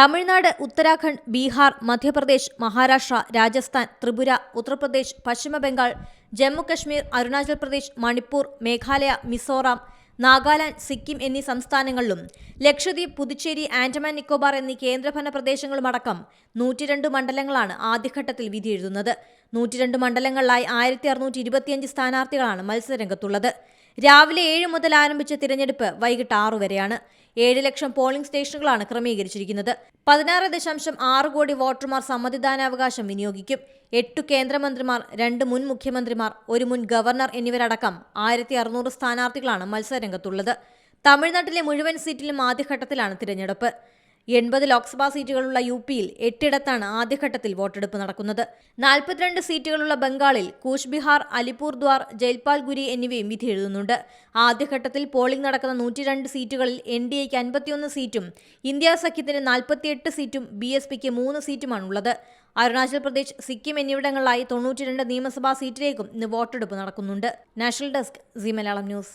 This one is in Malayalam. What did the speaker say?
തമിഴ്നാട് ഉത്തരാഖണ്ഡ് ബീഹാർ മധ്യപ്രദേശ് മഹാരാഷ്ട്ര രാജസ്ഥാൻ ത്രിപുര ഉത്തർപ്രദേശ് പശ്ചിമബംഗാൾ ജമ്മുകശ്മീർ ജമ്മു കശ്മീർ അരുണാചൽ പ്രദേശ് മണിപ്പൂർ മേഘാലയ മിസോറാം നാഗാലാൻഡ് സിക്കിം എന്നീ സംസ്ഥാനങ്ങളിലും ലക്ഷദ്വീപ് പുതുച്ചേരി ആൻഡമാൻ നിക്കോബാർ എന്നീ കേന്ദ്രഭരണ പ്രദേശങ്ങളുമടക്കം നൂറ്റിരണ്ട് മണ്ഡലങ്ങളാണ് ആദ്യഘട്ടത്തിൽ വിധിയെഴുതുന്നത്. നൂറ്റിരണ്ട് മണ്ഡലങ്ങളിലായി ആയിരത്തി അറുന്നൂറ്റി ഇരുപത്തിയഞ്ച് സ്ഥാനാർത്ഥികളാണ് മത്സരരംഗത്തുള്ളത്. രാവിലെ ഏഴ് മുതൽ ആരംഭിച്ച തിരഞ്ഞെടുപ്പ് വൈകിട്ട് ആറു വരെയാണ്. ഏഴ് ലക്ഷം പോളിംഗ് സ്റ്റേഷനുകളാണ് ക്രമീകരിച്ചിരിക്കുന്നത്. പതിനാറ് ദശാംശം ആറ് കോടി വോട്ടർമാർ സമ്മതിദാനാവകാശം വിനിയോഗിക്കും. എട്ടു കേന്ദ്രമന്ത്രിമാർ രണ്ട് മുൻ മുഖ്യമന്ത്രിമാർ ഒരു മുൻ ഗവർണർ എന്നിവരടക്കം ആയിരത്തി അറുന്നൂറ് സ്ഥാനാർത്ഥികളാണ് മത്സരരംഗത്തുള്ളത്. തമിഴ്നാട്ടിലെ മുഴുവൻ സീറ്റിലും ആദ്യഘട്ടത്തിലാണ് തിരഞ്ഞെടുപ്പ്. എൺപത് ലോക്സഭാ സീറ്റുകളുള്ള യു പിയിൽ എട്ടിടത്താണ് ആദ്യഘട്ടത്തിൽ വോട്ടെടുപ്പ് നടക്കുന്നത്. നാൽപ്പത്തിരണ്ട് സീറ്റുകളുള്ള ബംഗാളിൽ കൂച്ച്ബിഹാർ അലിപൂർദ്വാർ ജയ്പാൽഗുരി എന്നിവയും വിധി എഴുതുന്നുണ്ട്. ആദ്യഘട്ടത്തിൽ പോളിംഗ് നടക്കുന്ന നൂറ്റിരണ്ട് സീറ്റുകളിൽ എൻ ഡി എക്ക് അൻപത്തിയൊന്ന് സീറ്റും ഇന്ത്യ സഖ്യത്തിന് നാൽപ്പത്തിയെട്ട് സീറ്റും ബി എസ് പിക്ക് മൂന്ന് സീറ്റുമാണുള്ളത്. അരുണാചൽ പ്രദേശ് സിക്കിം എന്നിവിടങ്ങളിലായി തൊണ്ണൂറ്റിരണ്ട് നിയമസഭാ സീറ്റിലേക്കും ഇന്ന് വോട്ടെടുപ്പ് നടക്കുന്നുണ്ട്. National desk Zee Malayalam news.